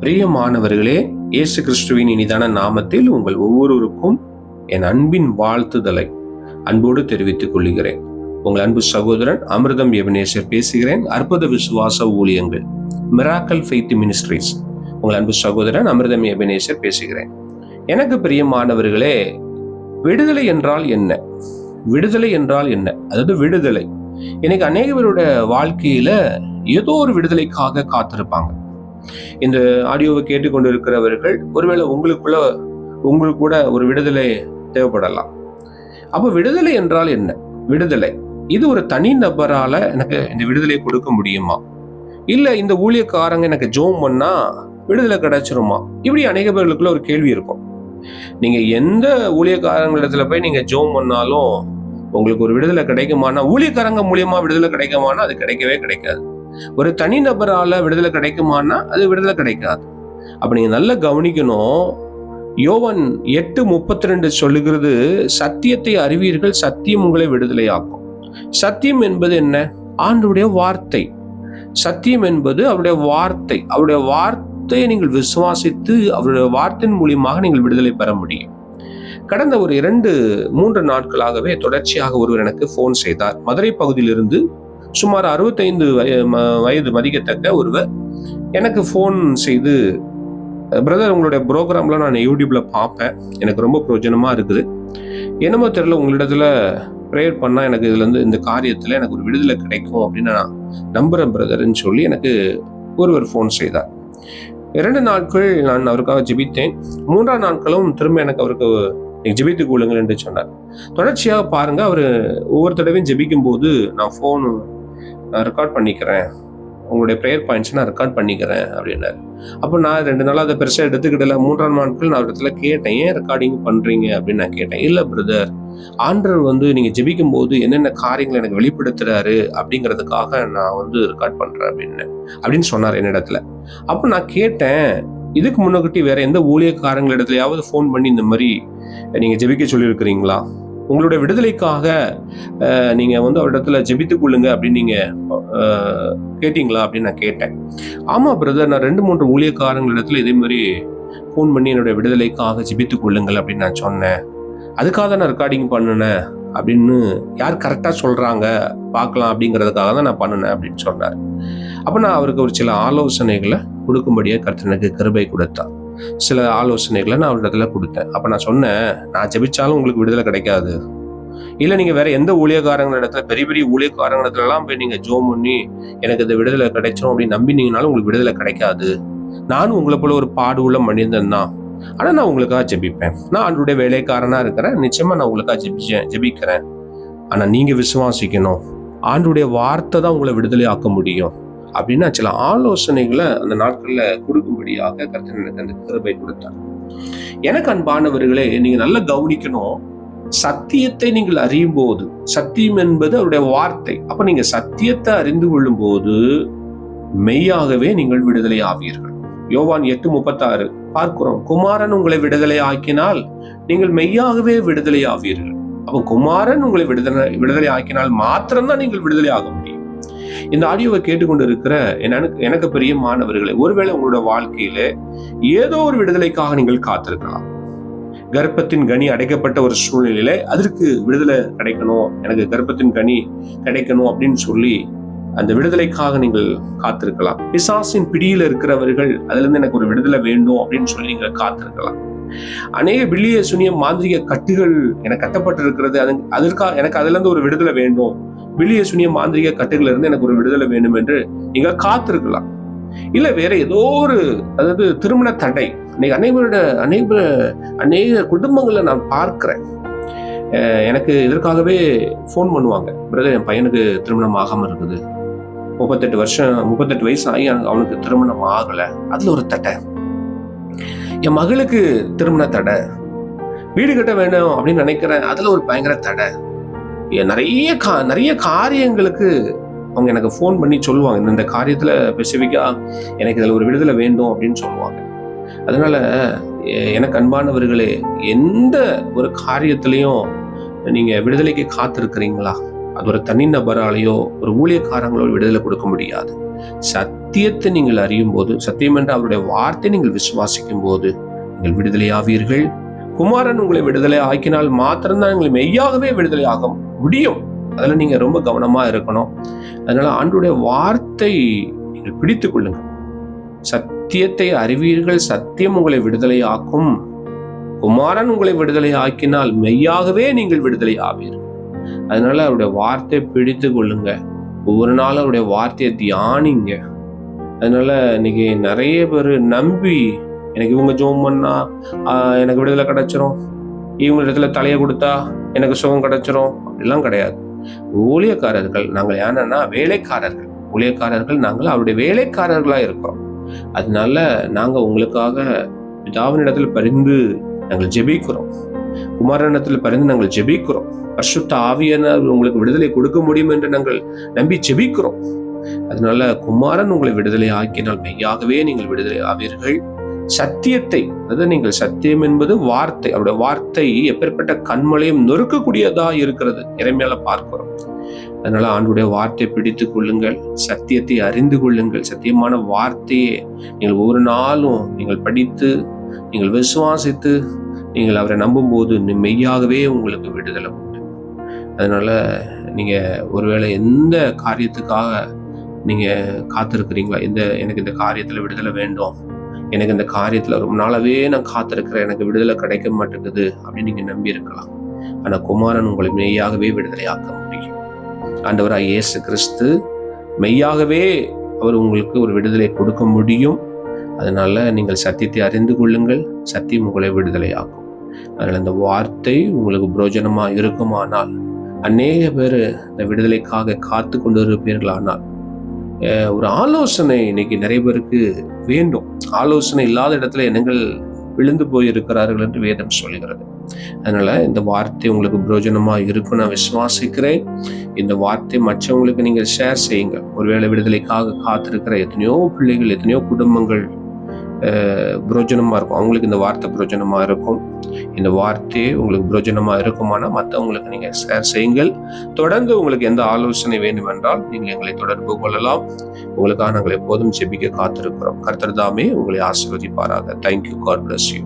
பிரியமானவர்களே இயேசு கிறிஸ்துவின் இனிதான நாமத்தில் உங்கள் ஒவ்வொருவருக்கும் என் அன்பின் வாழ்த்துதலை அன்போடு தெரிவித்துக் கொள்கிறேன். உங்கள் அன்பு சகோதரன் அமிர்தம் எபனேசர் பேசுகிறேன். அற்புத விசுவாச ஊழியங்கள் மிராக்கல் ஃபெய்த் மினிஸ்ட்ரிஸ் உங்கள் அன்பு சகோதரன் அமிர்தம் எபனேசர் பேசுகிறேன். எனக்கு பிரியமானவர்களே விடுதலை என்றால் என்ன? விடுதலை என்றால் என்ன? அதாவது விடுதலை. இன்னைக்கு அநேகவரோட வாழ்க்கையில ஏதோ ஒரு விடுதலைக்காக காத்திருப்பாங்க. இந்த ஆடியோவை கேட்டுக்கொண்டு இருக்கிறவர்கள் ஒருவேளை உங்களுக்குள்ள உங்களுக்கு கூட ஒரு விடுதலை தேவைப்படலாம். அப்போ விடுதலை என்றால் என்ன? விடுதலை. இது ஒரு தனி நபரால் எனக்கு இந்த விடுதலை கொடுக்க முடியுமா? இல்லை இந்த ஊழியக்காரங்க எனக்கு ஜோம் பண்ணால் விடுதலை கிடைச்சிருமா? இப்படி அநேக பேர்களுக்குள்ள ஒரு கேள்வி இருக்கும். நீங்கள் எந்த ஊழியக்காரங்களிடத்துல போய் நீங்கள் ஜோம் பண்ணாலும் உங்களுக்கு ஒரு விடுதலை கிடைக்குமானா ஊழியக்காரங்க மூலியமா விடுதலை கிடைக்குமானா அது கிடைக்கவே கிடைக்காது. ஒரு தனிநபரால விடுதலை கிடைக்குமானா அது விடுதலை கிடைக்காது. அப்ப நீங்க நல்லா கவனிக்கணும். யோவன் எட்டு முப்பத்தி ரெண்டு சொல்லுகிறது சத்தியத்தை அறிவீர்கள் சத்தியம் உங்களை விடுதலையாக்கும். சத்தியம் என்பது என்ன? ஆண்டுடைய வார்த்தை. சத்தியம் என்பது அவருடைய வார்த்தை. அவருடைய வார்த்தையை நீங்கள் விசுவாசித்து அவருடைய வார்த்தையின் மூலியமாக நீங்கள் விடுதலை பெற முடியும். கடந்த ஒரு இரண்டு மூன்று நாட்களாகவே தொடர்ச்சியாக ஒருவர் எனக்கு ஃபோன் செய்தார். மதுரை பகுதியிலிருந்து சுமார் அறுபத்தைந்து வயது மதிக்கத்தக்க ஒருவர். எனக்கு ஃபோன் செய்து பிரதர் உங்களுடைய ப்ரோக்ராம்லாம் நான் யூடியூப்பில் பார்ப்பேன் எனக்கு ரொம்ப பிரயோஜனமாக இருக்குது. என்னமோ தெரியல உங்களிடத்துல ப்ரேயர் பண்ணால் எனக்கு இதுலேருந்து இந்த காரியத்தில் எனக்கு ஒரு விடுதலை கிடைக்கும் அப்படின்னு நான் நம்புகிறேன் பிரதர்ன்னு சொல்லி எனக்கு ஒருவர் ஃபோன் செய்தார். இரண்டு நாட்கள் நான் அவருக்காக ஜெபித்தேன். மூன்றாம் நாட்களும் திரும்ப எனக்கு அவருக்கு நீங்கள் ஜெபித்துக் கொள்ளுங்கள் என்று சொன்னார். தொடர்ச்சியாக பாருங்கள் அவர் ஒவ்வொரு தடவையும் ஜெபிக்கும் போது நான் ஃபோன் ரெக்கார்ட் பண்ணிக்கிறேன். உங்களுடைய ப்ரேயர் பாயிண்ட்ஸ் நான் ரெக்கார்ட் பண்ணிக்கிறேன் அப்படின்னாரு. அப்போ நான் ரெண்டு நாளாக அதை பெருசாக எடுத்துக்கிடல. மூன்றாம் நாட்கள் நான் ஒரு இடத்துல கேட்டேன் ஏன் ரெக்கார்டிங் பண்ணுறீங்க அப்படின்னு நான் கேட்டேன். இல்லை பிரதர் ஆண்டர் வந்து நீங்கள் ஜெபிக்கும் போது என்னென்ன காரியங்களை எனக்கு வெளிப்படுத்துறாரு அப்படிங்கிறதுக்காக நான் வந்து ரெக்கார்ட் பண்ணுறேன் அப்படின்னு அப்படின்னு சொன்னார் என்னிடத்துல. அப்போ நான் கேட்டேன் இதுக்கு முன்னகிட்டி வேற எந்த ஊழியக்காரங்களிடத்துலையாவது ஃபோன் பண்ணி இந்த மாதிரி நீங்கள் ஜெபிக்க சொல்லியிருக்கிறீங்களா? உங்களுடைய விடுதலைக்காக நீங்கள் வந்து அவரிடத்துல ஜெபித்து கொள்ளுங்க அப்படின்னு நீங்கள் கேட்டிங்களா கேட்டீங்களா அப்படின்னு நான் கேட்டேன். ஆமாம் பிரதர் நான் ரெண்டு மூன்று ஊழியக்காரங்களிடத்துல இதே மாதிரி ஃபோன் பண்ணி என்னுடைய விடுதலைக்காக ஜெபித்து கொள்ளுங்கள் அப்படின்னு நான் சொன்னேன். அதுக்காக தான் நான் ரெக்கார்டிங் பண்ணினேன் அப்படின்னு யார் கரெக்டாக சொல்கிறாங்க பார்க்கலாம் அப்படிங்கிறதுக்காக தான் நான் பண்ணினேன் அப்படின்னு சொன்னார். அப்போ நான் அவருக்கு ஒரு சில ஆலோசனைகளை கொடுக்கும்படியாக கருத்தனுக்கு கிருபை கொடுத்தார். சில ஆலோசனைகளை நான் அவரிடத்துல கொடுத்தேன். அப்போ நான் சொன்னேன் நான் ஜெபிச்சாலும் உங்களுக்கு விடுதலை கிடைக்காது. இல்லை நீங்கள் வேற எந்த ஊழியக்காரங்க இடத்துல பெரிய பெரிய ஊழியக்காரங்க இடத்துலலாம் போய் நீங்கள் ஜோம் பண்ணி எனக்கு இந்த விடுதலை கிடைச்சோம் அப்படின்னு நம்பினீங்கனாலும் உங்களுக்கு விடுதலை கிடைக்காது. நானும் உங்களை போல ஒரு பாடு உள்ள மனிதன் தான். ஆனால் நான் உங்களுக்காக ஜெபிப்பேன். நான் ஆண்டுடைய வேலைக்காரனாக இருக்கிறேன். நிச்சயமாக நான் உங்களுக்காக ஜெபிச்சேன் ஜெபிக்கிறேன். ஆனால் நீங்கள் விசுவாசிக்கணும். ஆண்டுடைய வார்த்தை தான் உங்களை விடுதலை ஆக்க முடியும். அப்படின்னா சில ஆலோசனைகளை அந்த நாட்களில் கொடுக்கும்படியாக கர்த்தன் எனக்கு அந்த கிருபை கொடுத்தார். எனக்கு அன்பானவர்களே நீங்க நல்லா கவனிக்கணும். சத்தியத்தை நீங்கள் அறியும் போது சத்தியம் என்பது அவருடைய வார்த்தை. அப்ப நீங்க சத்தியத்தை அறிந்து கொள்ளும் போது மெய்யாகவே நீங்கள் விடுதலை ஆவீர்கள். யோவான் எட்டு முப்பத்தாறு பார்க்கிறோம் குமாரன் உங்களை விடுதலை ஆக்கினால் நீங்கள் மெய்யாகவே விடுதலை ஆவீர்கள். அப்போ குமாரன் உங்களை விடுதலை விடுதலை ஆக்கினால் மாத்திரம்தான் நீங்கள் விடுதலை ஆக முடியும். இந்த ஆடியோவை கேட்டுக்கொண்டு இருக்கிற எனக்கு எனக்கு பெரிய மாணவர்களே ஒருவேளை உங்களோட வாழ்க்கையில ஏதோ ஒரு விடுதலைக்காக நீங்கள் காத்திருக்கலாம். கர்ப்பத்தின் கனி அடைக்கப்பட்ட ஒரு சூழ்நிலையில அதற்கு விடுதலை கிடைக்கணும் எனக்கு கர்ப்பத்தின் கனி கிடைக்கணும் அப்படின்னு சொல்லி அந்த விடுதலைக்காக நீங்கள் காத்திருக்கலாம். பிசாசின் பிடியில இருக்கிறவர்கள் அதுல இருந்து எனக்கு ஒரு விடுதலை வேண்டும் அப்படின்னு சொல்லி நீங்கள் காத்திருக்கலாம். அநேக பில்லிய சுனிய மாந்திரிக கட்டுகள் எனக்கு கட்டப்பட்டிருக்கிறது அது அதற்காக எனக்கு அதுல இருந்து ஒரு விடுதலை வேண்டும். வெளியே சுனிய மாந்திரிக கட்டுகள் இருந்து எனக்கு ஒரு விடுதலை வேண்டும் என்று நீங்கள் காத்திருக்கலாம். இல்ல வேற ஏதோ ஒரு அதாவது திருமண தடை. இன்னைக்கு அனைவரோட அநேக அநேக குடும்பங்களை நான் பார்க்கிறேன். எனக்கு இதற்காகவே ஃபோன் பண்ணுவாங்க. பிரதர் என் பையனுக்கு திருமணம் ஆகாம இருக்குது. முப்பத்தெட்டு வருஷம் முப்பத்தெட்டு வயசு ஆகி அவனுக்கு- திருமணம் ஆகல. அதுல ஒரு தடை. என் மகளுக்கு திருமண தடை. வீடு கட்ட வேணும் அப்படின்னு நினைக்கிறேன். அதுல ஒரு பயங்கர தடை. நிறைய கா நிறைய காரியங்களுக்கு அவங்க எனக்கு ஃபோன் பண்ணி சொல்லுவாங்க. இந்த- காரியத்தில் ஸ்பெசிஃபிக்காக எனக்கு இதில் ஒரு விடுதலை வேண்டும் அப்படின்னு சொல்லுவாங்க. அதனால் எனக்கு அன்பானவர்களே எந்த ஒரு காரியத்திலையும் நீங்கள் விடுதலைக்கு காத்திருக்கிறீங்களா? அது ஒரு தனிநபராலேயோ ஒரு ஊழியக்காரங்களோ விடுதலை கொடுக்க முடியாது. சத்தியத்தை நீங்கள் அறியும் போது சத்தியம் என்ற அவருடைய வார்த்தை நீங்கள் விசுவாசிக்கும் போது நீங்கள் விடுதலையாவீர்கள். குமாரன் உங்களை விடுதலை ஆக்கினால் மாத்திரம்தான் எங்களை மெய்யாகவே விடுதலை ஆகும் முடியும். அதில் நீங்கள் ரொம்ப கவனமாக இருக்கணும். அதனால் ஆண்டுடைய வார்த்தை நீங்கள் பிடித்து கொள்ளுங்கள். சத்தியத்தை அறிவீர்கள் சத்தியம் உங்களை விடுதலை ஆக்கும் குமாரன் உங்களை விடுதலை ஆக்கினால் மெய்யாகவே நீங்கள் விடுதலை ஆவீர்கள் அதனால அவருடைய வார்த்தை பிடித்து கொள்ளுங்க ஒவ்வொரு நாளும் அவருடைய வார்த்தையை தியானிங்க. அதனால இன்னைக்கு நிறைய பேர் நம்பி எனக்கு இவங்க ஜோம் பண்ணா எனக்கு விடுதலை கிடைச்சிரும். இவங்க இடத்துல தலையை கொடுத்தா எனக்கு சுகம் கிடைச்சிரும்? அப்படிலாம் கிடையாது. ஊழியக்காரர்கள் நாங்கள் ஏன்னா வேலைக்காரர்கள். ஊழியக்காரர்கள் நாங்கள் அவருடைய வேலைக்காரர்களாக இருக்கிறோம் அதனால நாங்கள் உங்களுக்காக பிதாவினிடத்தில் பரிந்து நாங்கள் ஜெபிக்கிறோம். குமாரனிடத்தில் பரிந்து நாங்கள் ஜெபிக்கிறோம். பரிசுத்த ஆவியனர் உங்களுக்கு விடுதலை கொடுக்க முடியும் என்று நாங்கள் நம்பி ஜெபிக்கிறோம். அதனால குமாரன் உங்களை விடுதலை ஆக்கினால் மெய்யாகவே நீங்கள் விடுதலை ஆவீர்கள். சத்தியத்தை அதாவது நீங்கள் சத்தியம் என்பது வார்த்தை. அவருடைய வார்த்தை எப்பேற்பட்ட கண்மலையும் நொறுக்கக்கூடியதா இருக்கிறது. இறைமையால பார்க்கிறோம். அதனால ஆண்டுடைய வார்த்தையை பிடித்து கொள்ளுங்கள் சத்தியத்தை அறிந்து கொள்ளுங்கள். சத்தியமான வார்த்தையை நீங்கள் ஒவ்வொரு நாளும் நீங்கள் படித்து நீங்கள் விசுவாசித்து நீங்கள் அவரை நம்பும்போது நி- மெய்யாகவே உங்களுக்கு விடுதலை உண்டு. அதனால நீங்க ஒருவேளை எந்த காரியத்துக்காக நீங்க காத்திருக்கிறீங்களா? இந்த எனக்கு இந்த காரியத்துல விடுதலை வேண்டும். எனக்கு இந்த காரியத்தில் ரொம்ப நாளாவே நான் காத்திருக்கிறேன். எனக்கு விடுதலை கிடைக்க மாட்டேங்குது அப்படின்னு நீங்கள் நம்பி இருக்கலாம். குமாரன் உங்களை மெய்யாகவே விடுதலையாக்க முடியும். ஆண்டவராக இயேசு கிறிஸ்து மெய்யாகவே அவர் உங்களுக்கு ஒரு விடுதலை கொடுக்க முடியும். அதனால் நீங்கள் சத்தியத்தை அறிந்து கொள்ளுங்கள். சத்தியம் உங்களை விடுதலையாக்கும். அதனால் இந்த வார்த்தை உங்களுக்கு புரோஜனமாக இருக்குமானால் அநேக பேர் இந்த விடுதலைக்காக காத்து கொண்டு இருப்பீர்களானால் ஒரு ஆலோசனை இன்னைக்கு நிறைய பேருக்கு வேண்டும். ஆலோசனை இல்லாத இடத்துல எண்ணங்கள் விழுந்து போயிருக்கிறார்கள் என்று வேதம் சொல்லுகிறது அதனால இந்த வார்த்தை உங்களுக்கு பிரயோஜனமாக இருக்கும் நான் விசுவாசிக்கிறேன். இந்த வார்த்தை மற்றவங்களுக்கு நீங்கள் ஷேர் செய்யுங்க ஒருவேளை விடுதலைக்காக காத்திருக்கிற எத்தனையோ பிள்ளைகள் எத்தனையோ குடும்பங்கள் பிரயோஜனமாக இருக்கும். அவங்களுக்கு இந்த வார்த்தை பிரயோஜனமாக இருக்கும். இந்த வார்த்தையே உங்களுக்கு பிரயோஜனமா இருக்குமானால் மற்றவங்களுக்கு நீங்கள் ஷேர் செய்யுங்கள். தொடர்ந்து உங்களுக்கு எந்த ஆலோசனை வேண்டுமென்றால் நீங்கள் எங்களை தொடர்பு கொள்ளலாம். உங்களுக்காக நாங்கள் எப்போதும் ஜெபிக்க காத்திருக்கிறோம். கர்த்தர் தாமே உங்களை ஆசீர்வதிப்பாராக. Thank you God bless you